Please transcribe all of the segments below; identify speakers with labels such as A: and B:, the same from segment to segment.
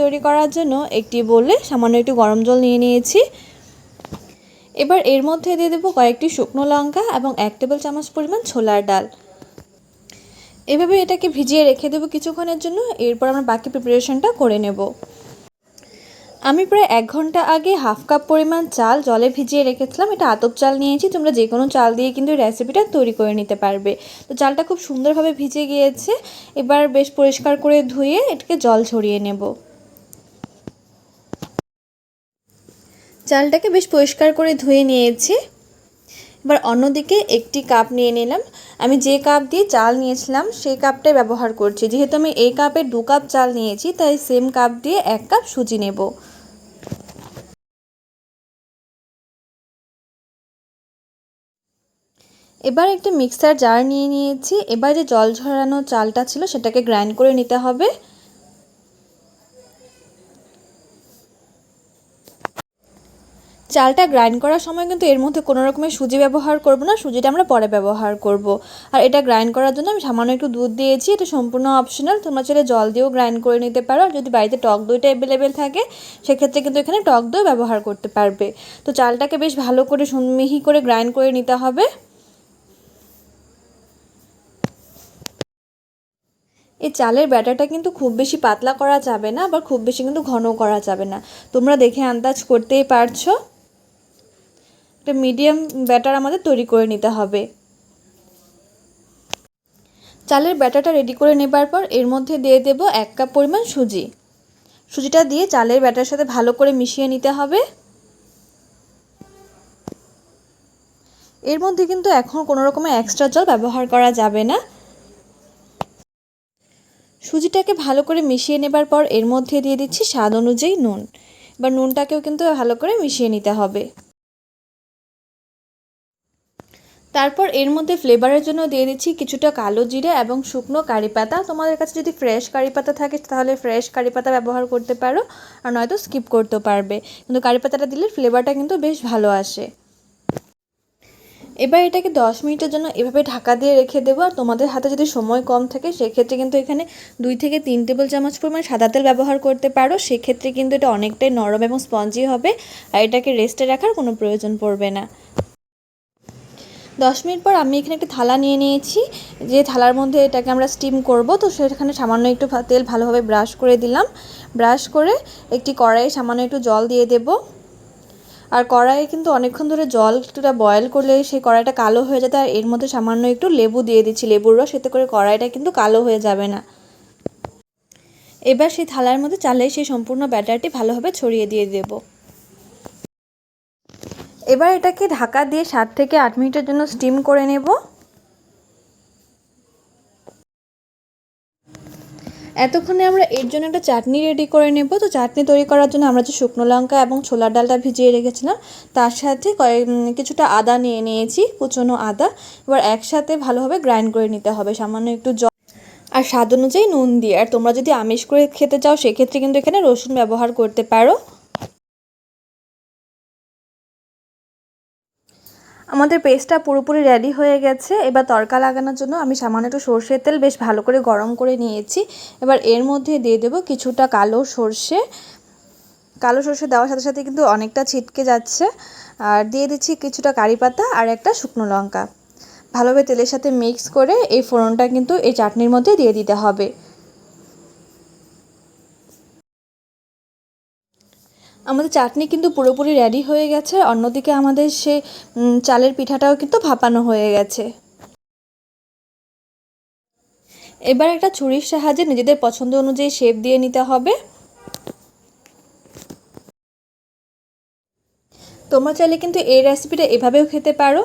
A: তৈরি করার জন্য একটি বলে সামান্য একটু গরম জল নিয়ে নিয়েছি। এবার এর মধ্যে দিয়ে দেবো কয়েকটি শুকনো লঙ্কা এবং এক টেবিল চামচ পরিমাণ ছোলার ডাল। এভাবে এটাকে ভিজিয়ে রেখে দেবো কিছুক্ষণের জন্য, এরপর আমরা বাকি প্রিপারেশনটা করে নেব। আমি প্রায় এক ঘণ্টা আগে হাফ কাপ পরিমাণ চাল জলে ভিজিয়ে রেখেছিলাম। এটা আতপ চাল নিয়েছি, তোমরা যে কোনো চাল দিয়ে কিন্তু রেসিপিটা তৈরি করে নিতে পারবে। তো চালটা খুব সুন্দরভাবে ভিজে গিয়েছে। এবার বেশ পরিষ্কার করে ধুয়ে এটাকে জল ছড়িয়ে নেব। চালটাকে বেশ পরিষ্কার করে ধুয়ে নিয়েছি। এবার অন্যদিকে একটি কাপ নিয়ে নিলাম। আমি যে কাপ দিয়ে চাল নিয়েছিলাম, সেই কাপটাই ব্যবহার করছি। যেহেতু আমি এই কাপে দু কাপ চাল নিয়েছি, তাই সেম কাপ দিয়ে এক কাপ সুজি নেব। এবার একটি মিক্সার জার নিয়ে নিয়েছি। এবার যে জল ঝরানো চালটা ছিল, সেটাকে গ্রাইন্ড করে নিতে হবে। চালটা গ্রাইন্ড করার সময় কিন্তু এর মধ্যে কোনো রকমের সুজি ব্যবহার করব না, সুজিটা আমরা পরে ব্যবহার করব। আর এটা গ্রাইন্ড করার জন্য আমি সামান্য একটু দুধ দিয়েছি, এটা সম্পূর্ণ অপশনাল তোমরা চাইলে জল দিয়েও গ্রাইন্ড করে নিতে পারো। আর যদি বাড়িতে টক দইটা অ্যাভেলেবেল থাকে, সেক্ষেত্রে কিন্তু এখানে টক দই ব্যবহার করতে পারবে। তো চালটাকে বেশ ভালো করে মিহি করে গ্রাইন্ড করে নিতে হবে। এই চালের ব্যাটারটা কিন্তু খুব বেশি পাতলা করা যাবে না, আবার খুব বেশি কিন্তু ঘন করা যাবে না। তোমরা দেখে আন্দাজ করতেই পারছ। একটা মিডিয়াম ব্যাটার আমাদের তৈরি করে নিতে হবে। চালের ব্যাটারটা রেডি করে নেবার পর এর মধ্যে দিয়ে দেব এক কাপ পরিমাণ সুজি। সুজিটা দিয়ে চালের ব্যাটার সাথে ভালো করে মিশিয়ে নিতে হবে। এর মধ্যে কিন্তু এখন কোনো রকমের এক্সট্রা জল ব্যবহার করা যাবে না। সুজিটাকে ভালো করে মিশিয়ে নেবার পর এর মধ্যে দিয়ে দিচ্ছি স্বাদ অনুযায়ী নুন। এবার নুনটাকেও কিন্তু ভালো করে মিশিয়ে নিতে হবে। তারপর এর মধ্যে ফ্লেভারের জন্য দিয়ে দিচ্ছি কিছুটা কালো জিরে এবং শুকনো কারি পাতা। তোমাদের কাছে যদি ফ্রেশ কারি পাতা থাকে, তাহলে ফ্রেশ কারি পাতা ব্যবহার করতে পারো আর নয়তো স্কিপ করতেও পারবে। কিন্তু কারি পাতাটা দিলে ফ্লেভারটা কিন্তু বেশ ভালো আসে। এবার এটাকে দশ মিনিটের জন্য এভাবে ঢাকা দিয়ে রেখে দেবো। আর তোমাদের হাতে যদি সময় কম থাকে, সেক্ষেত্রে কিন্তু এখানে দুই থেকে তিন টেবিল চামচ পরিমাণ সাদা তেল ব্যবহার করতে পারো। সেক্ষেত্রে কিন্তু এটা অনেকটাই নরম এবং স্পঞ্জি হবে। আর এটাকে রেস্টে রাখার কোনো প্রয়োজন পড়বে না। দশ মিনিট পর আমি এখানে একটা থালা নিয়ে নিয়েছি। যে থালার মধ্যে এটাকে আমরা স্টিম করব, তো সেখানে সামান্য একটু তেল ভালোভাবে ব্রাশ করে দিলাম। ব্রাশ করে একটি কড়াইয়ে সামান্য একটু জল দিয়ে দেব। আর কড়াইয়ে কিন্তু অনেকক্ষণ ধরে জল একটুটা বয়েল করলে সেই কড়াইটা কালো হয়ে যেতে আর এর মধ্যে সামান্য একটু লেবু দিয়ে দিচ্ছি। লেবুর রস, এতে করে কড়াইটা কিন্তু কালো হয়ে যাবে না। এবার সেই থালার মধ্যে চালে সেই সম্পূর্ণ ব্যাটারটি ভালোভাবে ছড়িয়ে দিয়ে দেবো। এবার এটাকে ঢাকা দিয়ে সাত থেকে আট মিনিটের জন্য স্টিম করে নেব। এতক্ষণে আমরা এর জন্য একটা চাটনি রেডি করে নেব। তো চাটনি তৈরি করার জন্য আমরা যে শুকনো লঙ্কা এবং ছোলার ডালটা ভিজিয়ে রেখেছিলাম, তার সাথে কয়েক কিছুটা আদা নিয়ে নিয়েছি, কুচনো আদা। এবার একসাথে ভালোভাবে গ্রাইন্ড করে নিতে হবে, সামান্য একটু জল আর স্বাদ অনুযায়ী নুন দিয়ে। আর তোমরা যদি আমিষ করে খেতে চাও, সেক্ষেত্রে কিন্তু এখানে রসুন ব্যবহার করতে পারো। আমাদের পেস্টটা পুরোপুরি রেডি হয়ে গেছে। এবার তরকা লাগানোর জন্য আমি সামান্য একটু সর্ষের তেল বেশ ভালো করে গরম করে নিয়েছি। এবার এর মধ্যে দিয়ে দেবো কিছুটা কালো সর্ষে। কালো সর্ষে দেওয়ার সাথে সাথে কিন্তু অনেকটা ছিটকে যাচ্ছে। আর দিয়ে দিচ্ছি কিছুটা কারি পাতা আর একটা শুকনো লঙ্কা। ভালোভাবে তেলের সাথে মিক্স করে এই ফোড়নটা কিন্তু এই চাটনির মধ্যে দিয়ে দিতে হবে। আমাদের চাটনি কিন্তু পুরোপুরি রেডি হয়ে গেছে। অন্যদিকে আমাদের সে চালের পিঠাটাও কিন্তু ভাপানো হয়ে গেছে। এবার একটা ছুরির সাহায্যে নিজেদের পছন্দ অনুযায়ী শেপ দিয়ে নিতে হবে। তোমরা চাইলে কিন্তু এই রেসিপিটা এভাবেও খেতে পারো।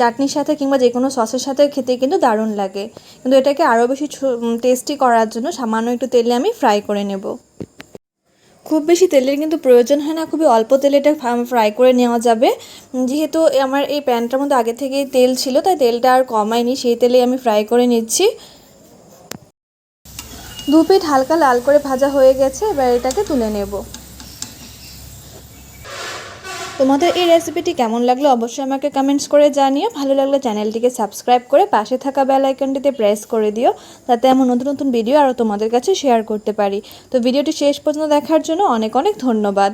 A: চাটনির সাথে কিংবা যে কোনো সসের সাথে খেতে কিন্তু দারুণ লাগে। কিন্তু এটাকে আরও বেশি টেস্টি করার জন্য সামান্য একটু তেলে আমি ফ্রাই করে নেব। খুব বেশি তেলের কিন্তু প্রয়োজন হয় না, খুবই অল্প তেলে এটা ফ্রাই করে নেওয়া যাবে। যেহেতু আমার এই প্যানটার মধ্যে আগে থেকেই তেল ছিল, তাই তেলটা আর কমায়নি, সেই তেলে আমি ফ্রাই করে নিচ্ছি। দু পিঠ হালকা লাল করে ভাজা হয়ে গেছে, এবার এটাকে তুলে নেব। তোমাদের এই রেসিপিটি কেমন লাগল অবশ্যই আমাকে কমেন্টস করে জানিও। ভালো লাগলে চ্যানেলটিকে সাবস্ক্রাইব করে পাশে থাকা বেল আইকনটিতে প্রেস করে দিও যাতে আমি নতুন নতুন ভিডিও আরও তোমাদের কাছে শেয়ার করতে পারি। তো ভিডিওটি শেষ পর্যন্ত দেখার জন্য অনেক অনেক ধন্যবাদ।